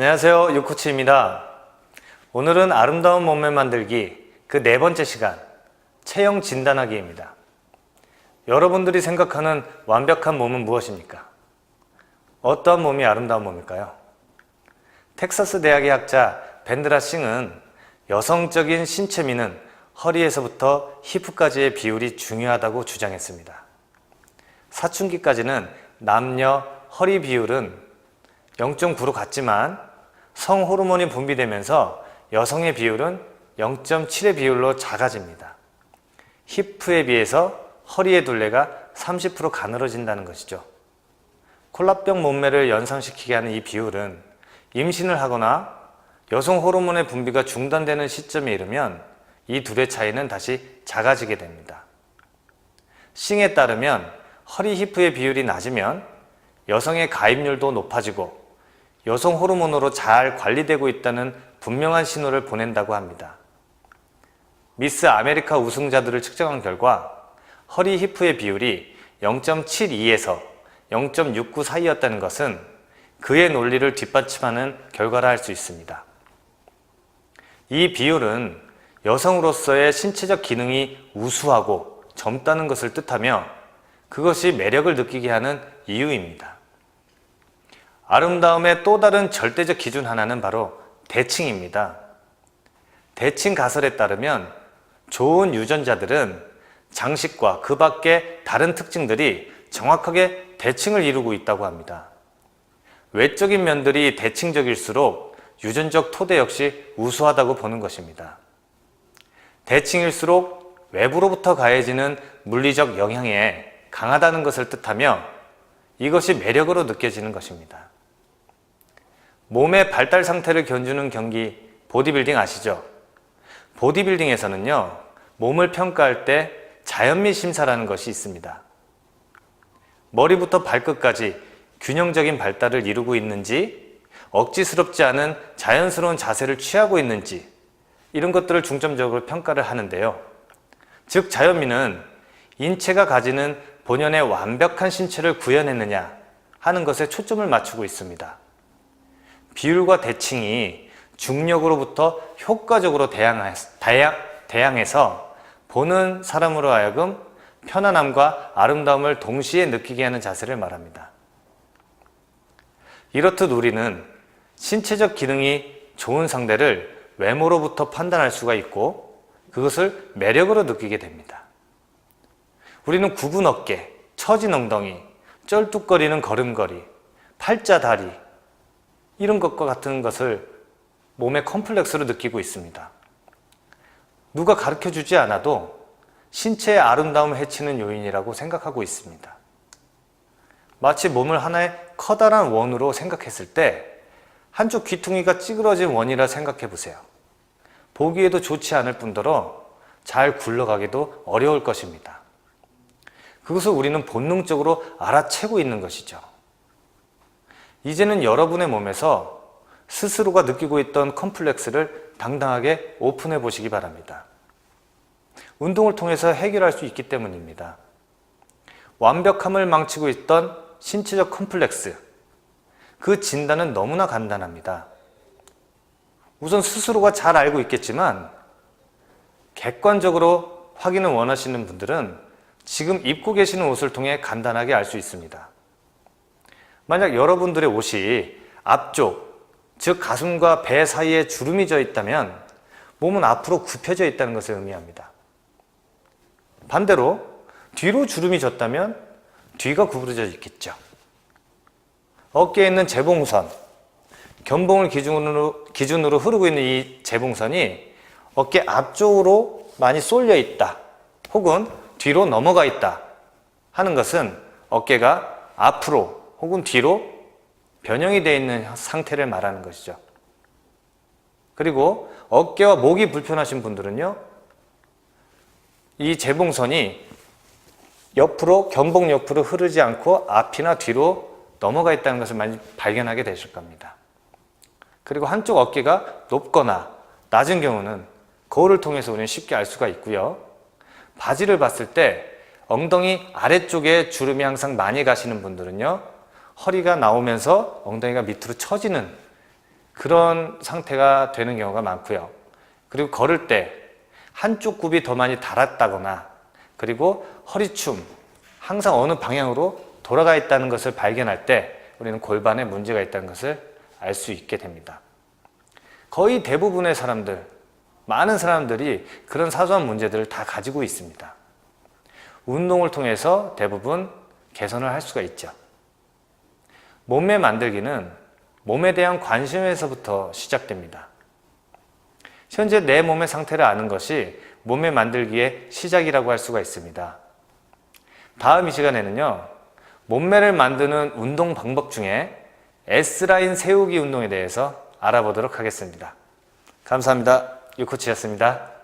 안녕하세요. 유코치입니다. 오늘은 아름다운 몸매 만들기 그 네 번째 시간, 체형 진단하기입니다. 여러분들이 생각하는 완벽한 몸은 무엇입니까? 어떠한 몸이 아름다운 몸일까요? 텍사스 대학의 학자 벤드라 싱은 여성적인 신체미는 허리에서부터 히프까지의 비율이 중요하다고 주장했습니다. 사춘기까지는 남녀 허리 비율은 0.9로 같지만 성 호르몬이 분비되면서 여성의 비율은 0.7의 비율로 작아집니다. 히프에 비해서 허리의 둘레가 30% 가늘어진다는 것이죠. 콜라병 몸매를 연상시키게 하는 이 비율은 임신을 하거나 여성 호르몬의 분비가 중단되는 시점에 이르면 이 둘의 차이는 다시 작아지게 됩니다. 싱에 따르면 허리 히프의 비율이 낮으면 여성의 가입률도 높아지고 여성 호르몬으로 잘 관리되고 있다는 분명한 신호를 보낸다고 합니다. 미스 아메리카 우승자들을 측정한 결과 허리 히프의 비율이 0.72에서 0.69 사이였다는 것은 그의 논리를 뒷받침하는 결과라 할 수 있습니다. 이 비율은 여성으로서의 신체적 기능이 우수하고 젊다는 것을 뜻하며 그것이 매력을 느끼게 하는 이유입니다. 아름다움의 또 다른 절대적 기준 하나는 바로 대칭입니다. 대칭 가설에 따르면 좋은 유전자들은 장식과 그 밖의 다른 특징들이 정확하게 대칭을 이루고 있다고 합니다. 외적인 면들이 대칭적일수록 유전적 토대 역시 우수하다고 보는 것입니다. 대칭일수록 외부로부터 가해지는 물리적 영향에 강하다는 것을 뜻하며 이것이 매력으로 느껴지는 것입니다. 몸의 발달 상태를 견주는 경기 보디빌딩 아시죠? 보디빌딩에서는요, 몸을 평가할 때 자연미 심사라는 것이 있습니다. 머리부터 발끝까지 균형적인 발달을 이루고 있는지, 억지스럽지 않은 자연스러운 자세를 취하고 있는지, 이런 것들을 중점적으로 평가를 하는데요. 즉, 자연미는 인체가 가지는 본연의 완벽한 신체를 구현했느냐 하는 것에 초점을 맞추고 있습니다. 비율과 대칭이 중력으로부터 효과적으로 대항해서 보는 사람으로 하여금 편안함과 아름다움을 동시에 느끼게 하는 자세를 말합니다. 이렇듯 우리는 신체적 기능이 좋은 상대를 외모로부터 판단할 수가 있고 그것을 매력으로 느끼게 됩니다. 우리는 굽은 어깨, 처진 엉덩이, 쩔뚝거리는 걸음걸이, 팔자 다리, 이런 것과 같은 것을 몸의 컴플렉스로 느끼고 있습니다. 누가 가르쳐 주지 않아도 신체의 아름다움을 해치는 요인이라고 생각하고 있습니다. 마치 몸을 하나의 커다란 원으로 생각했을 때 한쪽 귀퉁이가 찌그러진 원이라 생각해 보세요. 보기에도 좋지 않을 뿐더러 잘 굴러가기도 어려울 것입니다. 그것을 우리는 본능적으로 알아채고 있는 것이죠. 이제는 여러분의 몸에서 스스로가 느끼고 있던 컴플렉스를 당당하게 오픈해 보시기 바랍니다. 운동을 통해서 해결할 수 있기 때문입니다. 완벽함을 망치고 있던 신체적 컴플렉스. 그 진단은 너무나 간단합니다. 우선 스스로가 잘 알고 있겠지만 객관적으로 확인을 원하시는 분들은 지금 입고 계시는 옷을 통해 간단하게 알 수 있습니다. 만약 여러분들의 옷이 앞쪽, 즉 가슴과 배 사이에 주름이 져 있다면 몸은 앞으로 굽혀져 있다는 것을 의미합니다. 반대로 뒤로 주름이 졌다면 뒤가 구부러져 있겠죠. 어깨에 있는 재봉선, 견봉을 기준으로, 기준으로 흐르고 있는 이 재봉선이 어깨 앞쪽으로 많이 쏠려 있다. 혹은 뒤로 넘어가 있다. 하는 것은 어깨가 앞으로 혹은 뒤로 변형이 되어 있는 상태를 말하는 것이죠. 그리고 어깨와 목이 불편하신 분들은요, 이 재봉선이 옆으로, 견봉 옆으로 흐르지 않고 앞이나 뒤로 넘어가 있다는 것을 많이 발견하게 되실 겁니다. 그리고 한쪽 어깨가 높거나 낮은 경우는 거울을 통해서 우리는 쉽게 알 수가 있고요. 바지를 봤을 때 엉덩이 아래쪽에 주름이 항상 많이 가시는 분들은요, 허리가 나오면서 엉덩이가 밑으로 처지는 그런 상태가 되는 경우가 많고요. 그리고 걸을 때 한쪽 굽이 더 많이 달았다거나 그리고 허리춤 항상 어느 방향으로 돌아가 있다는 것을 발견할 때 우리는 골반에 문제가 있다는 것을 알 수 있게 됩니다. 거의 대부분의 사람들, 많은 사람들이 그런 사소한 문제들을 다 가지고 있습니다. 운동을 통해서 대부분 개선을 할 수가 있죠. 몸매 만들기는 몸에 대한 관심에서부터 시작됩니다. 현재 내 몸의 상태를 아는 것이 몸매 만들기의 시작이라고 할 수가 있습니다. 다음 이 시간에는요, 몸매를 만드는 운동 방법 중에 S라인 세우기 운동에 대해서 알아보도록 하겠습니다. 감사합니다. 유코치였습니다.